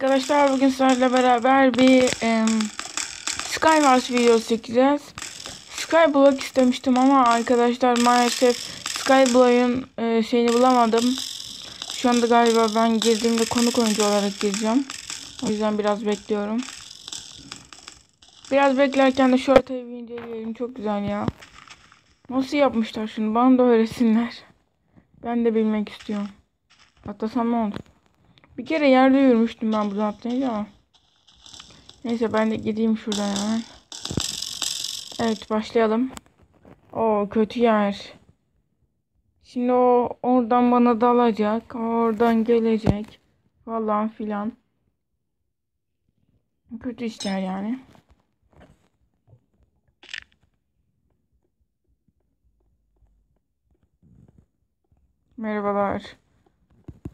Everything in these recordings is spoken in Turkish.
Arkadaşlar bugün sizlerle beraber bir em, Skywars videosu çekeceğiz. Skyblock istemiştim ama arkadaşlar maalesef Skyblock'un e, şeyini bulamadım. Şu anda galiba ben girdiğimde konuk oyuncu olarak gireceğim. O yüzden biraz bekliyorum. Biraz beklerken de şu haritayı bir. Çok güzel ya. Nasıl yapmışlar şunu? Bana da öğretsinler. Ben de bilmek istiyorum. Atlasam ne olur? Bir kere yerde yürümüştüm ben buradan atlayınca ama. Neyse ben de gideyim şuradan hemen. Evet başlayalım. O kötü yer. Şimdi o oradan bana dalacak. Oradan gelecek. Falan filan. Kötü işler yani. Merhabalar.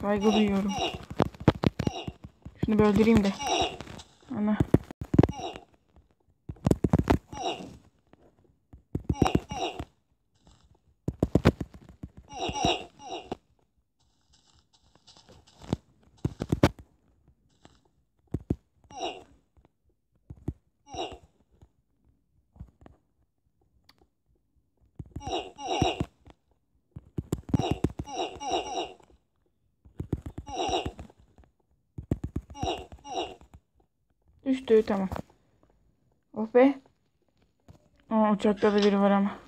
Saygı duyuyorum. Şunu bir öldüreyim de. Ana. Düştü tamam. Oh be. Aa, uçakta biri var ama.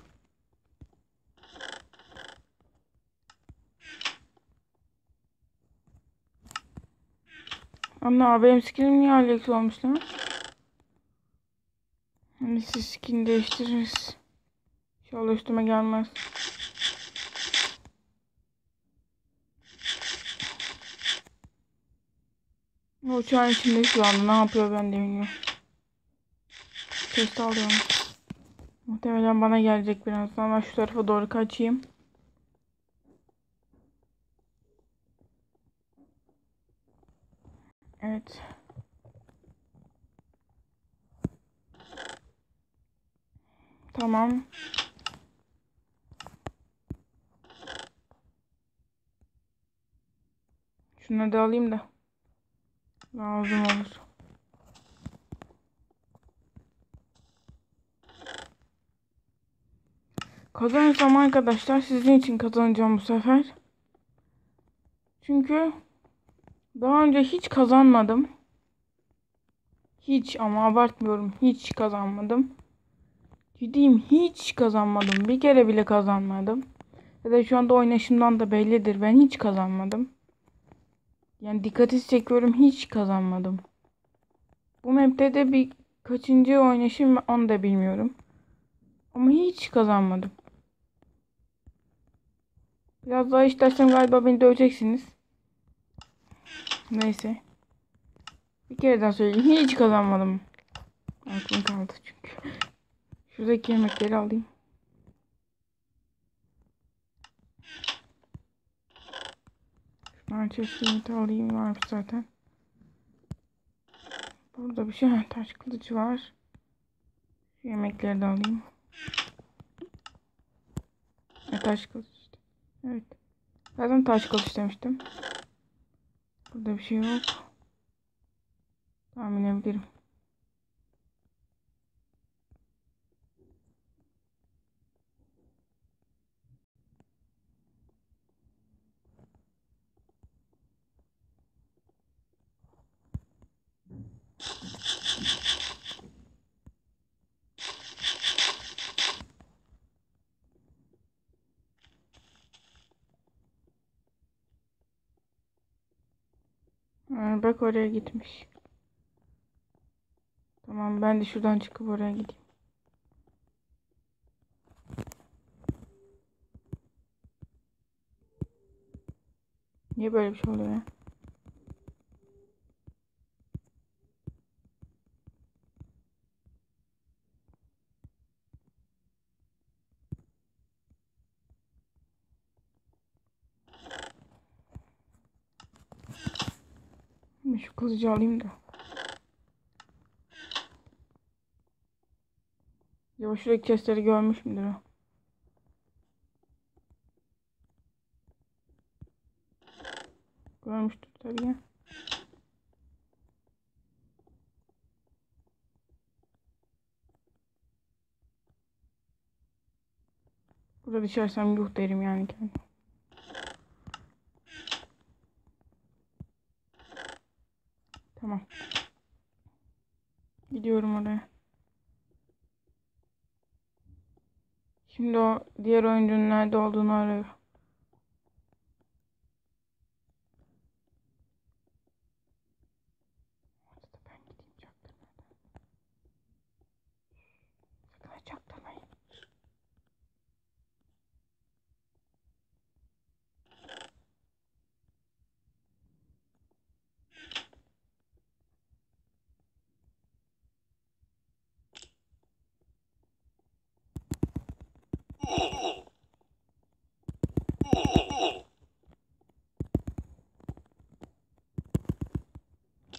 Ana benim skinim niye Alex olmuş lan? Hani siz skin değiştiririz. İnşallah üstüme gelmez. Uçağın içinde şu anda ne yapıyor ben de bilmiyorum. Test alıyorum. Muhtemelen bana gelecek birazdan. Ben şu tarafa doğru kaçayım. Evet. Tamam. Şunu da alayım da. Lazım olur. Kazanırsam arkadaşlar sizin için kazanacağım bu sefer. Çünkü daha önce hiç kazanmadım. Hiç ama abartmıyorum. Hiç kazanmadım. Ciddiyim hiç kazanmadım. Bir kere bile kazanmadım. Ya da şu anda oynayışımdan da bellidir. Ben hiç kazanmadım. Yani dikkati çekiyorum hiç kazanmadım. Bu map'te de bir kaçıncı oynayışım onu da bilmiyorum. Ama hiç kazanmadım. Biraz daha işlersem galiba beni döveceksiniz. Neyse. Bir kere daha söyleyeyim. Hiç kazanmadım. Aklım kaldı çünkü. Şuradaki yemekleri alayım. Manchester Unit'i alayım varmış zaten. Burada bir şey taş kılıcı var. Şu yemekleri de alayım. E, taş kılıç işte. Evet. Zaten taş kılıç demiştim. Burada bir şey yok. Tahmin edebilirim. Bak oraya gitmiş. Tamam ben de şuradan çıkıp oraya gideyim. Niye böyle bir şey oluyor ya? Kılıcı alayım da. Ya şuradaki chestleri görmüş müdür o? Görmüştür tabii ya. Burada düşersem yuh derim yani kendim. Tamam. Gidiyorum oraya. Şimdi o diğer oyuncunun nerede olduğunu arıyor.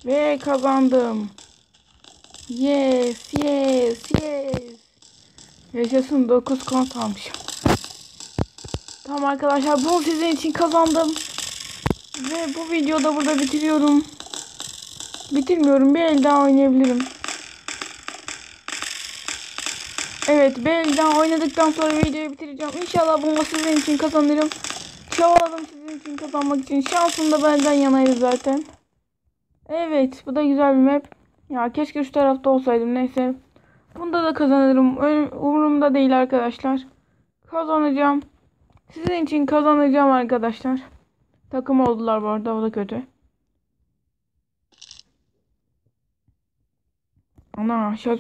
Ve kazandım. Yes, yes, yes. Yaşasın 9 kont almışım. Tamam arkadaşlar bunu sizin için kazandım. Ve bu videoda burada bitiriyorum. Bitirmiyorum. Bir el daha oynayabilirim. Evet daha oynadıktan sonra videoyu bitireceğim. İnşallah bunu sizin için kazanırım. Çabaladım sizin için kazanmak için. Şansım da benden yanaydı zaten. Evet bu da güzel bir map. Ya keşke şu tarafta olsaydım neyse. Bunda da kazanırım. Umurumda değil arkadaşlar. Kazanacağım. Sizin için kazanacağım arkadaşlar. Takım oldular bu arada o da kötü. Ana aşağı.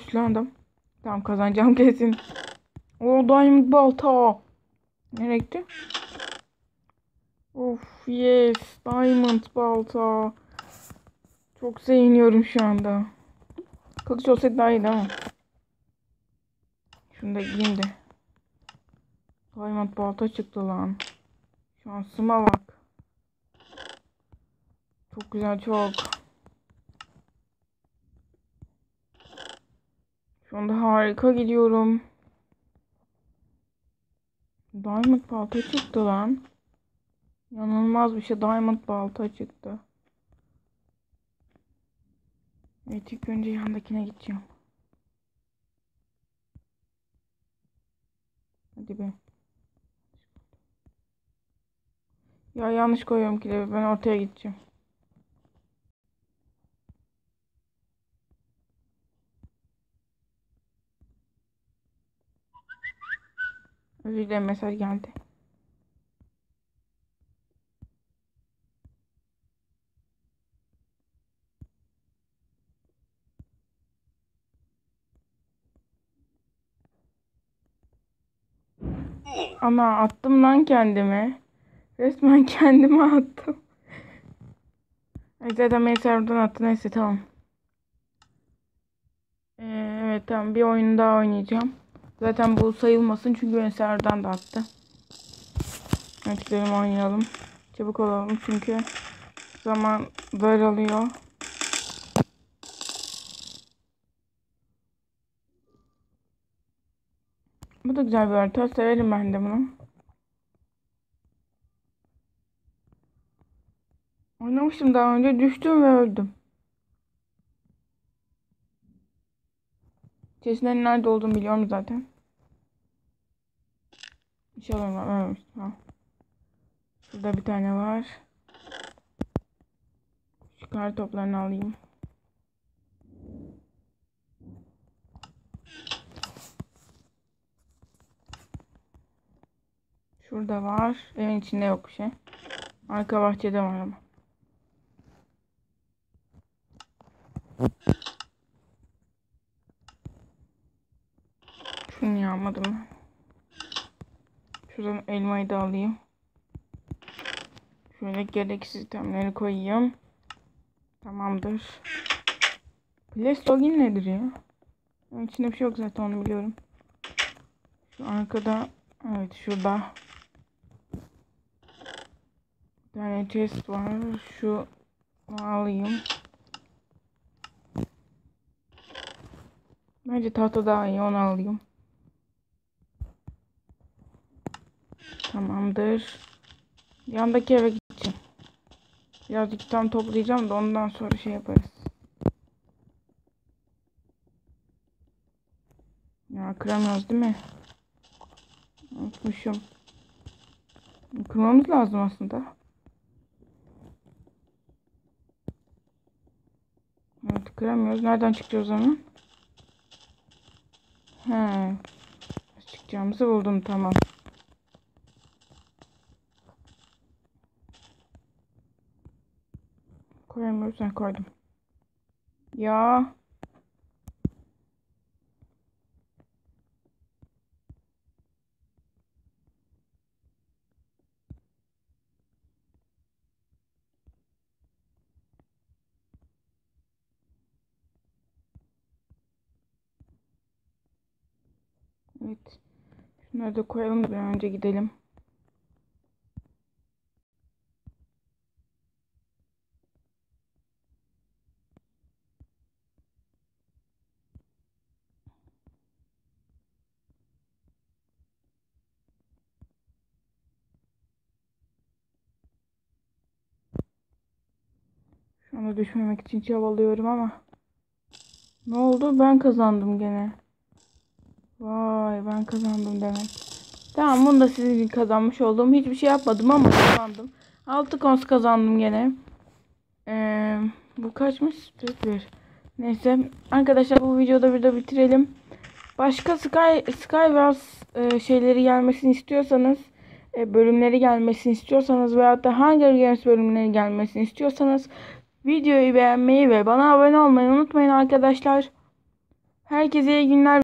Tamam kazanacağım kesin. O diamond balta. Nereye gitti? Of yes diamond balta. Çok seviniyorum şu anda. Kılıç olsaydı daha iyiydi ama. Şunu da giyeyim de. Diamond balta çıktı lan. Şansıma bak. Çok güzel çok. Şu anda harika gidiyorum. Diamond balta çıktı lan. Yanılmaz bir şey. Diamond balta çıktı. Evet ilk önce yandakine gideceğim. Hadi be. Ya yanlış koyuyorum ki ben ortaya gideceğim. Özür dilerim mesaj geldi. Ana attım lan kendimi. Resmen kendime attım. Zaten beni serverdan attı. Neyse tamam. Ee, evet tamam bir oyun daha oynayacağım. Zaten bu sayılmasın çünkü beni serverdan da attı. Evet gidelim oynayalım. Çabuk olalım çünkü zaman daralıyor. Bu da güzel bir harita. Severim ben de bunu. Oynamıştım daha önce. Düştüm ve öldüm. Chest'lerin nerede olduğunu biliyorum zaten. İnşallah ölmemiş. Tamam. Şurada bir tane var. Şu kar toplarını alayım. Şurada var. Evin içinde yok bir şey. Arka bahçede var ama. Şunu yağmadım. Şuradan elmayı da alayım. Şöyle gereksiz itemleri koyayım. Tamamdır. Place login nedir ya? Evin içinde bir şey yok zaten onu biliyorum. Şu arkada evet şurada bir tane chest var. Şu alayım. Bence tahta daha iyi onu alayım. Tamamdır. Yandaki eve gideceğim. Birazcık tam toplayacağım da ondan sonra şey yaparız. Ya kıramıyoruz değil mi? Unutmuşum. Kırmamız lazım aslında. Evet kıramıyoruz. Nereden çıkacağız o zaman? He. Çıkacağımızı buldum tamam. Koyamıyoruz. Ben koydum. Ya. Evet. Şunları da koyalım bir önce gidelim. Anda düşmemek için çabalıyorum ama. Ne oldu? Ben kazandım gene. Vay ben kazandım demek. Tamam bunu da sizin için kazanmış oldum. Hiçbir şey yapmadım ama kazandım. 6 kons kazandım gene. Ee, bu kaçmış? 41. Neyse arkadaşlar bu videoda burada bitirelim. Başka Sky Skywars e, şeyleri gelmesini istiyorsanız e, bölümleri gelmesini istiyorsanız veyahut da Hunger Games bölümleri gelmesini istiyorsanız videoyu beğenmeyi ve bana abone olmayı unutmayın arkadaşlar. Herkese iyi günler.